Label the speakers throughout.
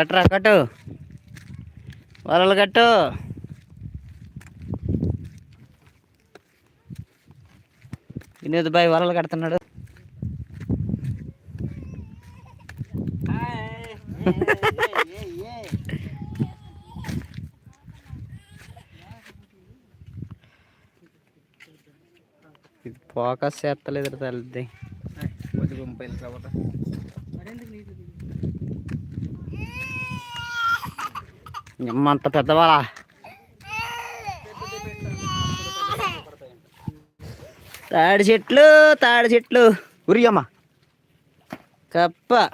Speaker 1: కట్టరా కట్టు. వలలు కట్టు. వినోద్ బాయ్ వలలు కడుతున్నాడు. ఇది ఫోకస్ చేస్తలేదు తల్లిది. అంత పెద్దవాళ్ళ తాడి చెట్లు తాడి చెట్లు. ఉరియమ్మ. కప్ప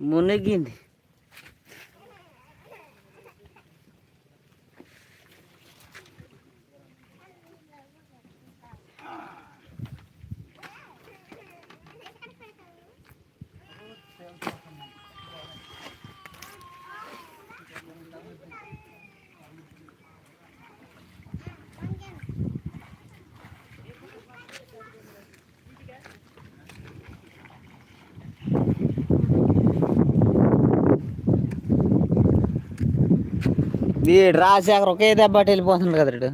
Speaker 1: మునిగింది. వీడు రాశాక ఒకే దెబ్బటి వెళ్ళిపోతుంది కదా వీడు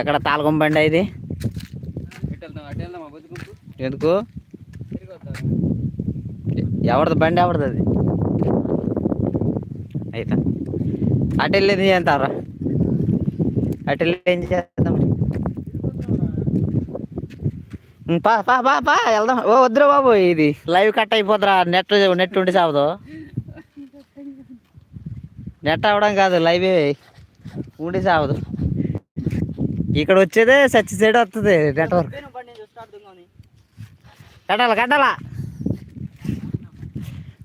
Speaker 1: ఎక్కడ తాళగొం బండి ఇది? ఎందుకు? ఎవరిది బండి ఎవరిది అది? అయితే. అటు వెళ్ళేది ఏం తారా? అటు వెళ్ళి ఏం చేద్దాం? పా పా పా పా వెళ్దాం. ఓ వద్దురా బాబు ఇది లైవ్ కట్ అయిపోద్రా నెట్ నెట్ ఉండి చావదు. నెట్ అవ్వడం కాదు లైవే ఉండి చావదు. ఇక్కడ వచ్చేదే సచ్చి సైడ్ వస్తుంది నెట్వర్క్. కట్టాల కట్టాలా?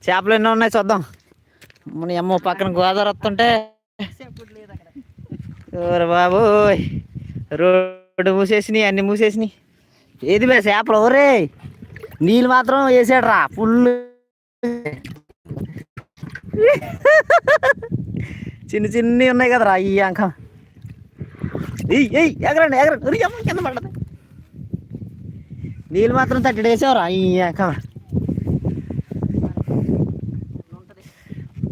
Speaker 1: చేపలు ఎన్నో ఉన్నాయి చూద్దాం. మన అమ్మ పక్కన గోదావరి వస్తుంటే బాబోయ్. రోడ్డు మూసేసినాయి అన్ని మూసేసినాయి. ఏది బే చేపలు? ఓరే నీళ్ళు మాత్రం వేసాడు రా ఫుల్ చిన్న చిన్ని ఉన్నాయి కదరా ఈ అంకం. ఏయ్ ఏయ్ ఎగరండి ఎగరండి. కింద పడ్డది. నీళ్ళు మాత్రం తట్టడి వేసావురా ఈ అంకం.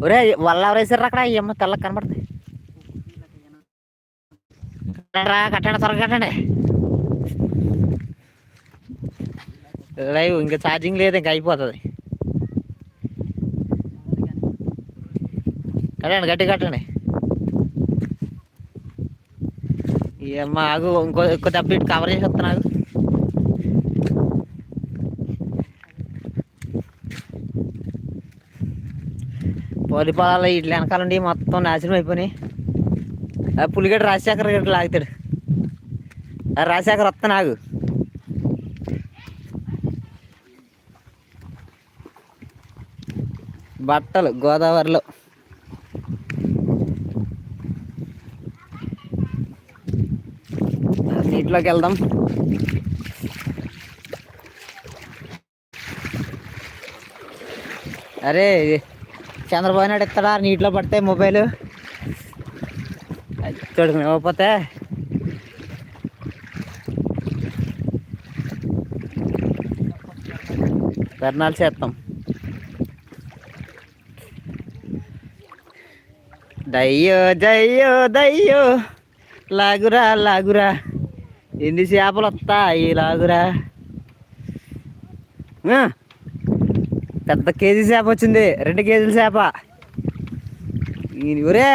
Speaker 1: ఒరే వల్ల ఎవరేసారు అక్కడ? ఈ అమ్మ తెల్ల కనబడుతుంది. రా కట్టండి త్వరగా కట్టండి. లైవ్ ఇంకా ఛార్జింగ్ లేదు ఇంకా అయిపోతుంది. కట్టండి గట్టి కట్టండి. ఈ ఆగు ఇంకో ఇంకో దెబ్బ ఇటు కవర్ చేసి వస్తున్నాను నాకు పోలి పొలాలు ఇట్లా వెనకాలండి మొత్తం నాశనం అయిపోయినాయి. పులిగడ్డ రాజశేఖర్ గడ్డ లాగుతాడు. ఆ రాజశేఖర్ వస్తా నాకు బట్టలు గోదావరిలో. నీటిలోకి వెళ్దాం. అరే చంద్రబాబు నాయుడు ఇస్తాడా? నీటిలో పడితే మొబైల్. చూడుకుని ఇవ్వకపోతే ధర్నాలు చేస్తాం. దయ్యో దయ్యో దయ్యో లాగురా లాగురా ఎన్ని చేపలు వస్తాయి లాగురా. పెద్ద కేజీ చేప వచ్చింది రెండు కేజీల చేప. ఈ ఒరే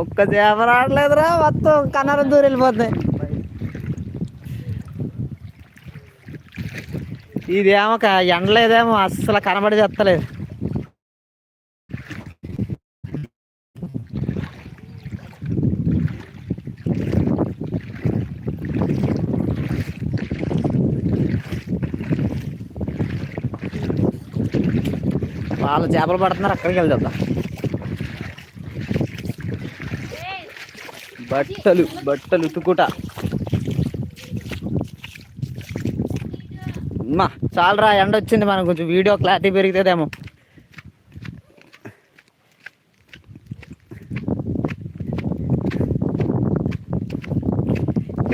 Speaker 1: ఒక్క చేప రావట్లేదురా మొత్తం కన్నరం దూరం వెళ్ళిపోతుంది ఇదేమో ఎండలేదేమో అస్సలు కనబడి చెత్తలేదు వాళ్ళు చేపలు పడుతున్నారు అక్కడికి వెళ్దాం. బట్టలు బట్టలు ఉతుకుట. మా చాలరా ఎండ వచ్చింది మనం కొంచెం వీడియో క్లారిటీ పెరుగుతుందేమో.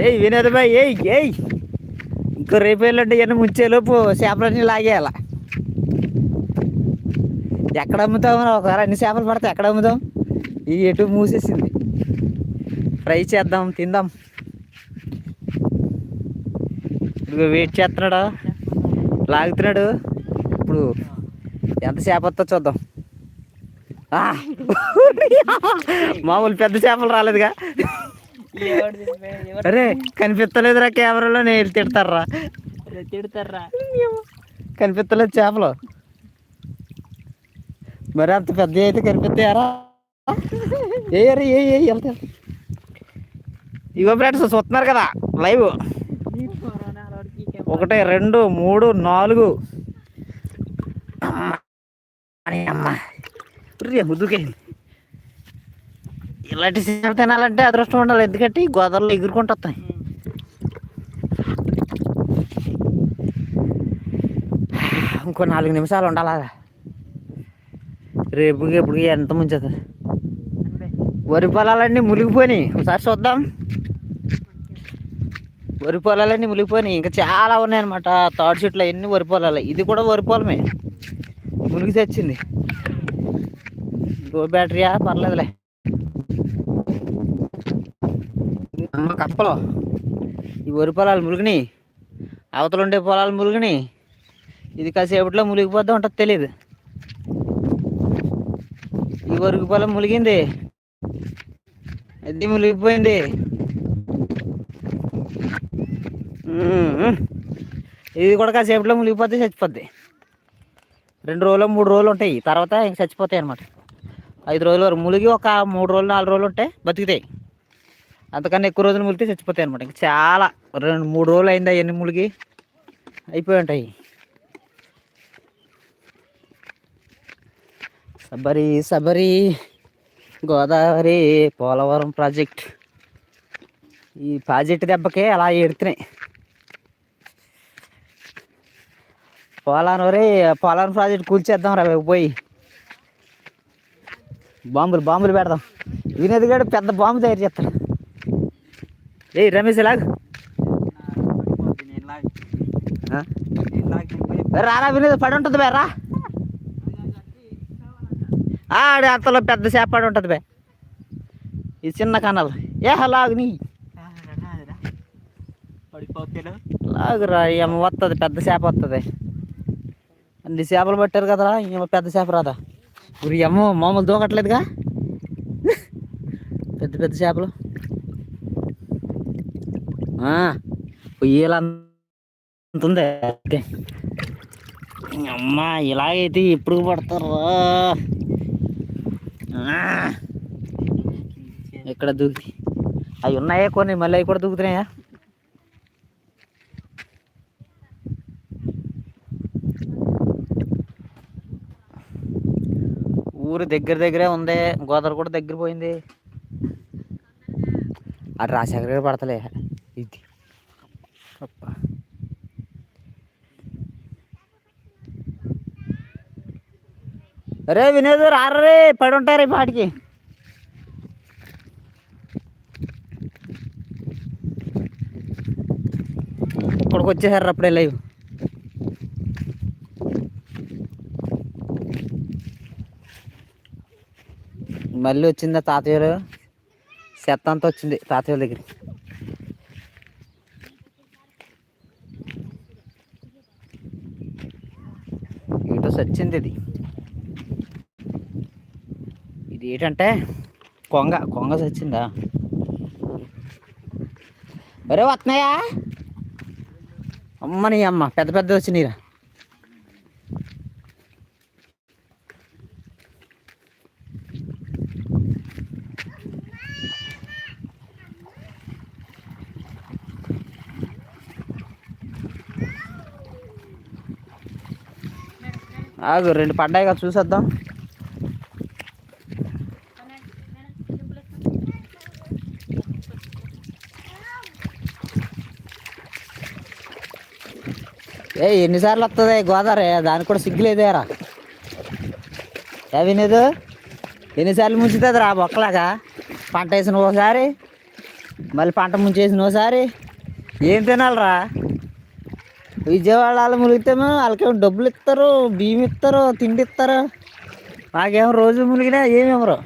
Speaker 1: ఏయ్ వినోద్ బాయ్ ఏయ్ ఏయ్. ఇంకో రేపు వెళ్ళండి ఇవన్నీ ముంచేలోపు చేపలన్నీ లాగేయాల? ఎక్కడ అమ్ముతాం ఒకవేళ అన్ని చేపలు పడితే ఎక్కడ అమ్ముతాం ఇది ఎటు మూసేసింది. ఫ్రై చేద్దాం తిందాం. ఇదిగో వెయిట్ చేస్తున్నాడు? లాగుతున్నాడు. ఇప్పుడు ఎంత చేప వస్తుందో చూద్దాం! మామూలు పెద్ద చేపలు రాలేదుగా. అరే కనిపిస్తలేదురా కెమెరాలో నేను తిడతారా?
Speaker 2: తిడతారా?
Speaker 1: కనిపిస్తలేదు చేపలు. మరి అంత పెద్ద అయితే కనిపిస్తాయారా ఏ అరే ఏ ఏ వెళ్తా. ఇగో ఫ్రెండ్స్ చూస్తున్నారు కదా లైవ్. ఒకటి రెండు మూడు నాలుగు. అమ్మ. అని ఇలాంటి సీజన్ తినాలంటే అదృష్టం ఉండాలి ఎందుకంటే ఈ గోదావరిలో ఎగురుకుంటూ వస్తాయి. ఇంకో నాలుగు నిమిషాలు ఉండాలా? రేపు ఎప్పుడు ఎంత ముంచదు వరి పొలాలన్నీ మునిగిపోయినాయి. ఒకసారి చూద్దాం. వరి పొలాలన్నీ మునిగిపోయినాయి. ఇంకా చాలా ఉన్నాయన్నమాట. తాడు చెట్లు అవన్నీ వరి పొలాలు. ఇది కూడా వరి పొలమే. మునిగి తెచ్చింది. గో బ్యాటరీయా పర్లేదులే. అమ్మ కప్పలు. ఈ వరి పొలాలు మునిగినాయి. అవతల ఉండే పొలాలు మునిగినాయి. ఇది కాసేపట్లో మునిగిపోద్దాం ఉంటుంది తెలియదు ఈ వరకు పొలం మునిగింది. అది మునిగిపోయింది. ఇది కూడా కాసేపట్లో మునిగిపోతే చచ్చిపోద్ది. రెండు రోజులు మూడు రోజులు ఉంటాయి. తర్వాత ఇంక చచ్చిపోతాయి అనమాట ఐదు రోజుల వరకు మునిగి ఒక మూడు రోజులు నాలుగు రోజులు ఉంటాయి బతుకుతాయి. అంతకన్నా ఎక్కువ రోజులు ములిగితే చచ్చిపోతాయి అనమాట ఇంక చాలా రెండు మూడు రోజులు అయింది అవన్నీ ములిగి అయిపోయి ఉంటాయి. సబరి సబరి గోదావరి పోలవరం ప్రాజెక్ట్. ఈ ప్రాజెక్ట్ దెబ్బకే అలా ఏడుతున్నాయి. పోలాను రే పోలారం ప్రాజెక్ట్ కూల్చేద్దాం రా పోయి. బాంబులు బాంబులు పెడదాం. వినేది కూడా పెద్ద బాంబు తయారు చేస్తాడు. ఏ రమేష్ లాగ్. రారా వినేది పడి ఉంటుంది బే రా. ఆడ అంతలో పెద్ద చేప పడి ఉంటుంది బే. ఈ చిన్న కన్నాలు. ఏ లాగు నీ. లాగురా ఏమో వస్తుంది పెద్ద చేప వస్తుంది అన్ని చేపలు పట్టారు కదరా ఏమో పెద్ద చేప రాదా? ఇప్పుడు ఏమో మామూలు దూకట్లేదుగా? పెద్ద పెద్ద చేపలు. పొయ్యేలంత ఉంది. అమ్మా ఇలాగైతే ఎప్పుడు పడతారు? ఇక్కడ దూకి? అవి ఉన్నాయా కొన్ని? మళ్ళీ అవి కూడా దూకుతున్నాయా? ఊరు దగ్గర దగ్గరే ఉంది. గోదావరి కూడా దగ్గర పోయింది. అటు రాజశేఖర గారు పడతలే. ఇది. రే అరే రారే పడి ఉంటారు ఈ పాటికి. ఇక్కడికి వచ్చేసారు అప్పుడే లైవ్. మళ్ళీ వచ్చిందా తాతయ్యలు? చెత్త అంతా వచ్చింది తాతయ్య దగ్గర ఇటు సచ్చింది ఇది. ఇది ఏంటంటే కొంగ కొంగ సచ్చిందా? ఒరే వస్తున్నాయా అమ్మని అమ్మ పెద్ద పెద్ద వచ్చినాయిరా. ఆగు రెండు పడ్డాయి కదా చూసేద్దాం. ఏ ఎన్నిసార్లు వస్తుంది గోదావరి? దానికి కూడా సిగ్గులేదేరా ఏ ఎన్నిసార్లు ముంచుతుంది రా బొక్కలాగా? పంట వేసిన ఒకసారి మళ్ళీ పంట ముంచేసిన ఒకసారి ఏం తినాలిరా? విజయవాడ వాళ్ళు మునిగితేమో వాళ్ళకేమో డబ్బులు ఇస్తారు బియ్యం ఇస్తారు తిండి ఇస్తారు. మాకేమో రోజు మునిగినా ఏమేమరు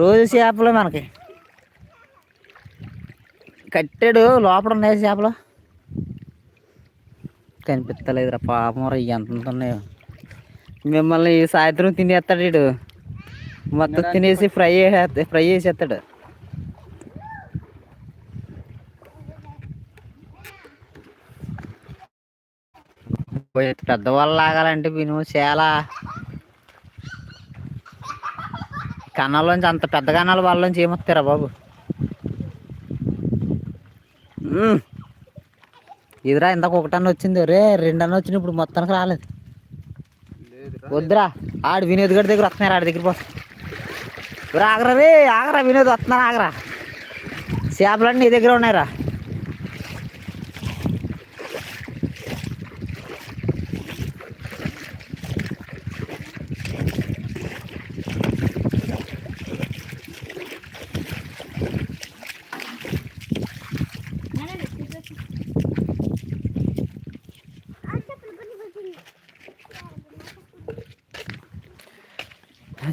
Speaker 1: రోజు చేపలు మనకి. కట్టాడు లోపల ఉన్నాయి చేపలు. కనిపిస్తలేదురా పాపం ఎంత ఉన్నాయో. మిమ్మల్ని సాయంత్రం తినేస్తాడు మొత్తం తినేసి ఫ్రై చేసే ఫ్రై చేసేస్తాడు. పెద్దవాళ్ళు లాగాలంటే మినిమం చాలా. కన్నాల్లోంచి అంత పెద్ద కన్నాల వాళ్ళలోంచి ఏమొస్తారా బాబు. ఇదిరా ఇందాక ఒకటన్న వచ్చింది రే రెండన్న వచ్చింది ఇప్పుడు మొత్తానికి రాలేదు. వద్దురా ఆడు వినోద్ గడి దగ్గర వస్తున్నారు ఆడి దగ్గర పోతా. రా ఆగరా రే ఆగరా వినోద్ వస్తున్నాను ఆగరా. చేపలన్నీ నీ దగ్గర ఉన్నాయిరా.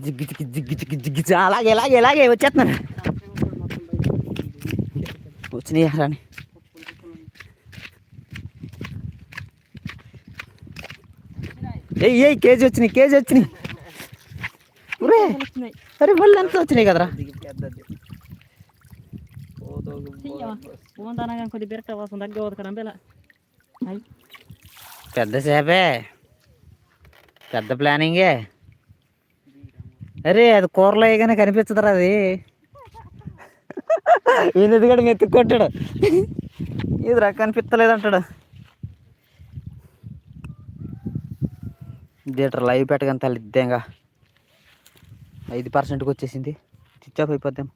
Speaker 1: జిగ్గి జిగ్గి జిగ్గి జిగ్గి జిగ్గి అలాగే అలాగే ఇలాగే వచ్చేస్తున్నాను. వచ్చినాయి రాని ఏ ఏయ్ కేజీ వచ్చినాయి కేజీ వచ్చినాయి. ఒరే అరే మళ్ళీ ఎంత వచ్చినాయి కదరా?
Speaker 2: కొద్ది
Speaker 1: పెద్ద సేపే. పెద్ద ప్లానింగే అరే అది కూరలో వేయగానే కనిపించదురా అది. వినది కూడా మెత్తుకొట్టాడు ఇది రా కనిపించలేదు అంటాడు థియేటర్ లైవ్ పెట్టగానే తల్లి ఇద్దేంగా. ఐదు పర్సెంట్కి వచ్చేసింది. స్విచ్ ఆఫ్ అయిపోద్దాం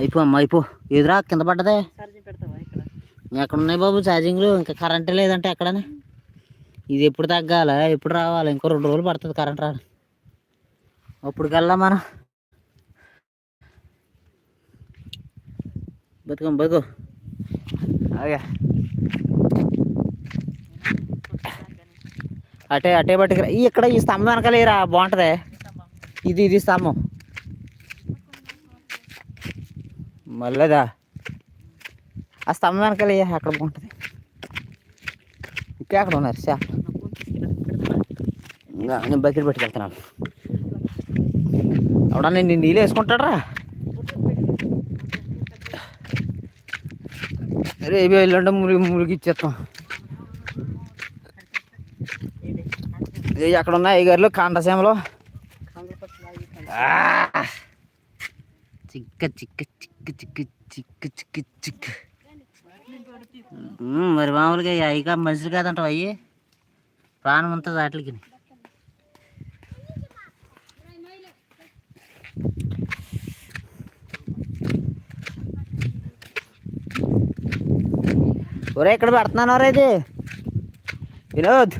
Speaker 1: అయిపో అమ్మ అయిపో. ఎదురా కింద పడ్డదే?
Speaker 2: ఛార్జింగ్ పెడతావా ఇక్కడ?
Speaker 1: ఎక్కడ ఉన్నాయి బాబు ఛార్జింగ్లు? ఇంకా కరెంట్ లేదంటే ఎక్కడనే? ఇది ఎప్పుడు తగ్గాల? ఎప్పుడు రావాలి? ఇంకో రెండు రోజులు పడుతుంది కరెంట్ రాడు అప్పుడు కల్లా మన బతుకం బతుకు. అదే అటే అటే పట్టుకురా. ఈ ఇక్కడ ఈ స్తంభం వెనకలేరా బాగుంటుంది. ఇది ఇది స్తంభం. మళ్ళదా ఆ స్తంభం వెనకాల అక్కడ బాగుంటుంది. ఇంకా అక్కడ ఉన్నారు సార్ నేను బకెట్ పెట్టుకెళ్తున్నాను. అవునా నేను నీళ్ళు వేసుకుంటాడరా? రేపు వెళ్ళండి మురిగి మురిగి ఇచ్చేస్తాం ఏ అక్కడ ఉన్న ఐగారులు కాండసీమలో చిక్క చిక్క చిక్క చిక్క చిక్క చిక్క చిక్క. మరి మామూలుగా ఇక మనుషులు కాదంటావు అయ్యి? ప్రాణం ఉంటుంది వాటికి ఒరే ఇక్కడ పెడుతున్నాను రే ఇది? వినోద్.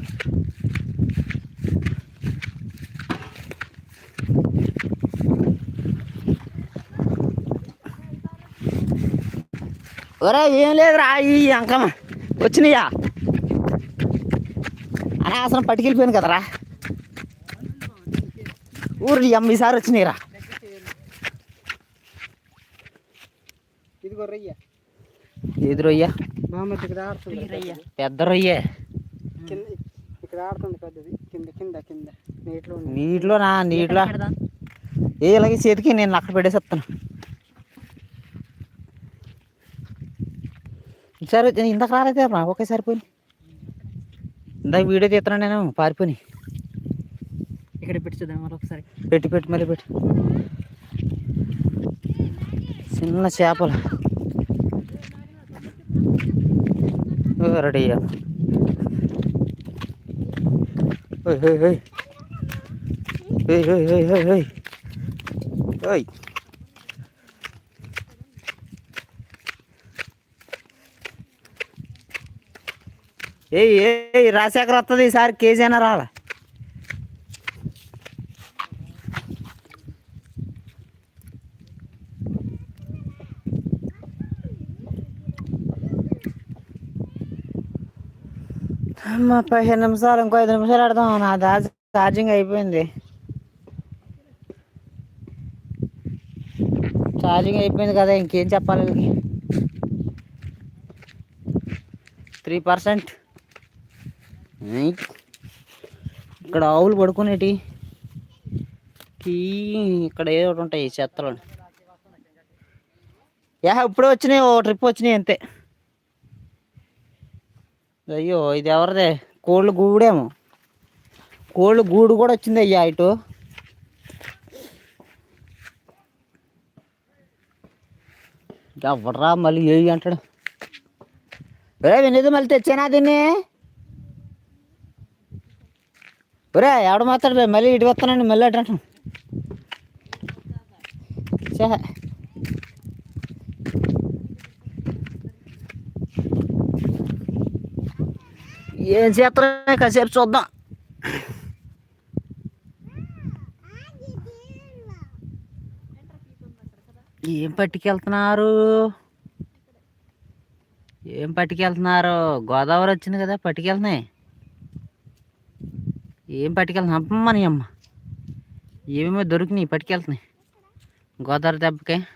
Speaker 1: ఒరే ఏం లేదురా ఈ అంకమ్మ. వచ్చినాయా అనవసరం పట్టుకెళ్ళిపోయాను కదరా. ఊరు అమ్మ ఈసారి వచ్చినాయిరా
Speaker 3: ఇదిగో రొయ్య
Speaker 1: ఏది రొయ్య
Speaker 3: మహమ్మద్ ఇక్కడ ఆడుతుంది
Speaker 2: రయ్య
Speaker 1: పెద్ద రొయ్యే
Speaker 3: కింద ఇక్కడ ఆడుతుంది పెద్దది. కింద కింద కింద. నీటిలో
Speaker 1: నా నీటిలో? ఏ ఇలాగే చేతికి నేను అక్కడ పెట్టేసేస్తాను సరే ఇందాక రాలేదే రా. ఒకేసారి పోయి ఇందాక వీడియో తీస్తున్నాను నేను పారిపోయి
Speaker 2: ఇక్కడ పెట్టి చూద్దాం మరి ఒకసారి
Speaker 1: పెట్టి పెట్టి మళ్ళీ పెట్టి. చిన్న చేపలు. రెడీ ఓయ్ ఏయ్ ఏయ్ రాజశేఖర్ వస్తుంది ఈసారి కేజీ అయినా రాలా? అమ్మ పదిహేను నిమిషాలు ఇంకో ఐదు నిమిషాలు ఆడదాం నా దా ఛార్జింగ్ అయిపోయింది. ఛార్జింగ్ అయిపోయింది కదా ఇంకేం చెప్పాలి త్రీ పర్సెంట్. ఇక్కడ ఆవులు పడుకునేటి. ఇక్కడ ఏదో ఒకటి ఉంటాయి చెత్తలు చెత్తలో యా ఇప్పుడే వచ్చినాయి ఓ ట్రిప్ వచ్చినాయి అంతే. అయ్యో ఇది ఎవరిదే? కోళ్ళు గూడేమో. కోళ్ళు గూడు కూడా వచ్చింది అయ్యా ఇటు. ఎవడరా మళ్ళీ ఏ అంటాడు. ఒరే వినేది మళ్ళీ తెచ్చానా దీన్ని? ఒరే ఎవడ మాట్లాడు మళ్ళీ ఇటు వస్తానండి మళ్ళీ అటు అంటాను ఏం చేస్తారా కాసేపు చూద్దాం. ఏం పట్టుకెళ్తున్నారు? ఏం పట్టుకెళ్తున్నారు? గోదావరి వచ్చింది కదా పట్టుకెళ్తున్నాయి. ఏం పట్టుకెళ్తున్నా అమ్మని అమ్మ. ఏమేమో దొరికినాయి పట్టుకెళ్తున్నాయి. గోదావరి దెబ్బకి.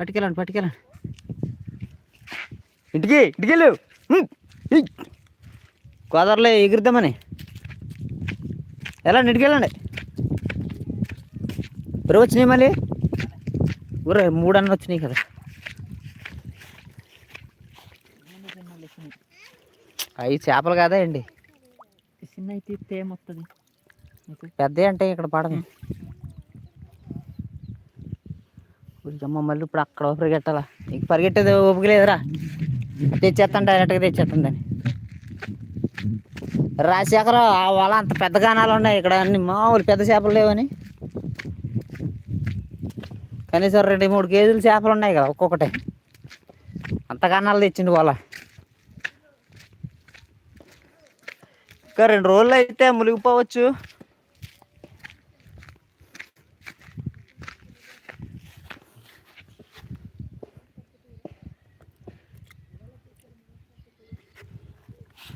Speaker 1: పట్టుకెళ్ళండి పట్టుకెళ్ళండి. ఇంటికి ఇంటికి వెళ్ళు. గోదావరిలో ఎగురుద్దామని ఇంటికి వెళ్ళండి. ఊరు వచ్చినాయి మళ్ళీ? ఊరే మూడు అన్న వచ్చినాయి కదా. అవి చేపలు కాదా అండి
Speaker 2: చిన్న అయితే తేమ వస్తుంది నీకు
Speaker 1: పెద్ద అంటే ఇక్కడ పడదు. అమ్మ మళ్ళీ ఇప్పుడు అక్కడ పరిగెట్టాలా ఇంక పరిగెట్టేది ఓపిక లేదురా. తెచ్చేస్తాను డైరెక్ట్గా తెచ్చేస్తుందని రాజశేఖర ఆ వల అంత పెద్ద గానాలు ఉన్నాయి. ఇక్కడ అన్ని మామూలు పెద్ద చేపలు లేవని. కనీసం రెండు మూడు కేజీలు చేపలు ఉన్నాయి కదా ఒక్కొక్కటి. అంత గానాలు తెచ్చిండు వల ఇంకా రెండు రోజులు అయితే మునిగిపోవచ్చు.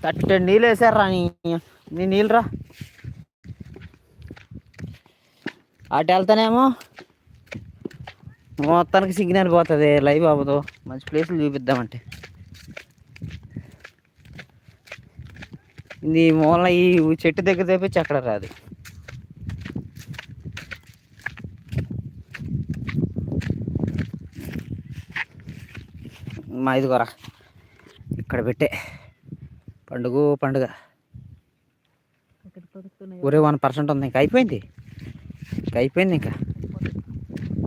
Speaker 1: థర్టీ నీళ్ళు వేసారా నీ నీ నీళ్ళు రా. అటు వెళ్తానేమో. మొత్తానికి సిగ్నల్ పోతుంది లైవ్ అవ్వదు. మంచి ప్లేస్లు చూపిద్దామంటే. ఇది మూల ఈ చెట్టు దగ్గర తెప్పించి అక్కడ రాదు. మా ఇదిగోరా ఇక్కడ పెట్టే. పండుగ పండుగ. ఒరే వన్ పర్సెంట్ ఉంది ఇంకా అయిపోయింది. ఇంకా అయిపోయింది ఇంకా.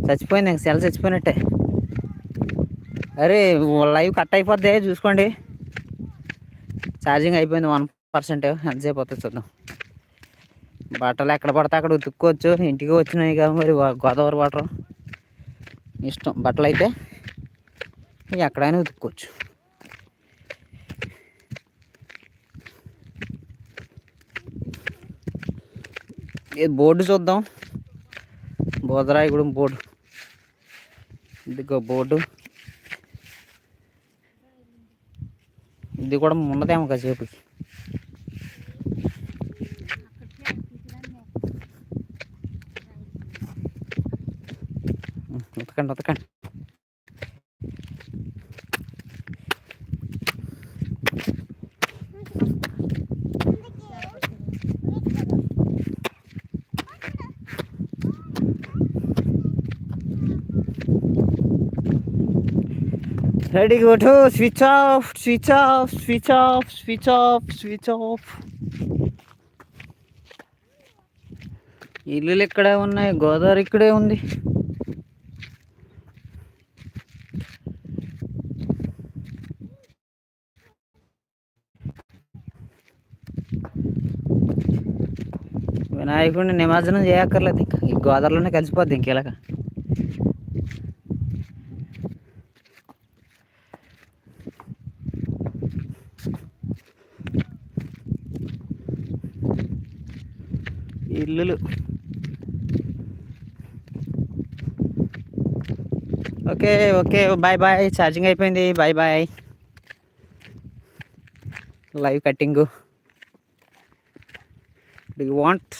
Speaker 1: చచ్చిపోయింది ఇంకా సెల్ చచ్చిపోయినట్టే. అరే లైవ్ కట్ అయిపోద్ది చూసుకోండి. ఛార్జింగ్ అయిపోయింది వన్ పర్సెంట్ ఎంతసేపు వస్తుంది చూద్దాం. బట్టలు ఎక్కడ పడితే అక్కడ ఉతుక్కోవచ్చు ఇంటికి వచ్చినాయి కదా మరి గోదావరి వాటర్. ఇష్టం బట్టలు అయితే ఎక్కడైనా ఉతుక్కోవచ్చు. ఇది బోర్డు చూద్దాం. బోధరాయగూడెం బోర్డు. ఇదిగో బోర్డు. ఇది కూడా ఉన్నదేమో కాసేపు. ఉతకండి ఉతకండి. Ready go switch off switch off switch off switch off switch off ఇల్లులు ఇక్కడే ఉన్నాయి గోదావరి ఇక్కడే ఉంది. వినాయకుడిని నిమజ్జనం చేయక్కర్లేదు ఇంకా ఈ గోదావరిలోనే కలిసిపోద్ది ఇంకెలాగా. ఇల్లులు okay okay bye bye. Charging అయిపోయింది. Bye bye. Live cutting. D want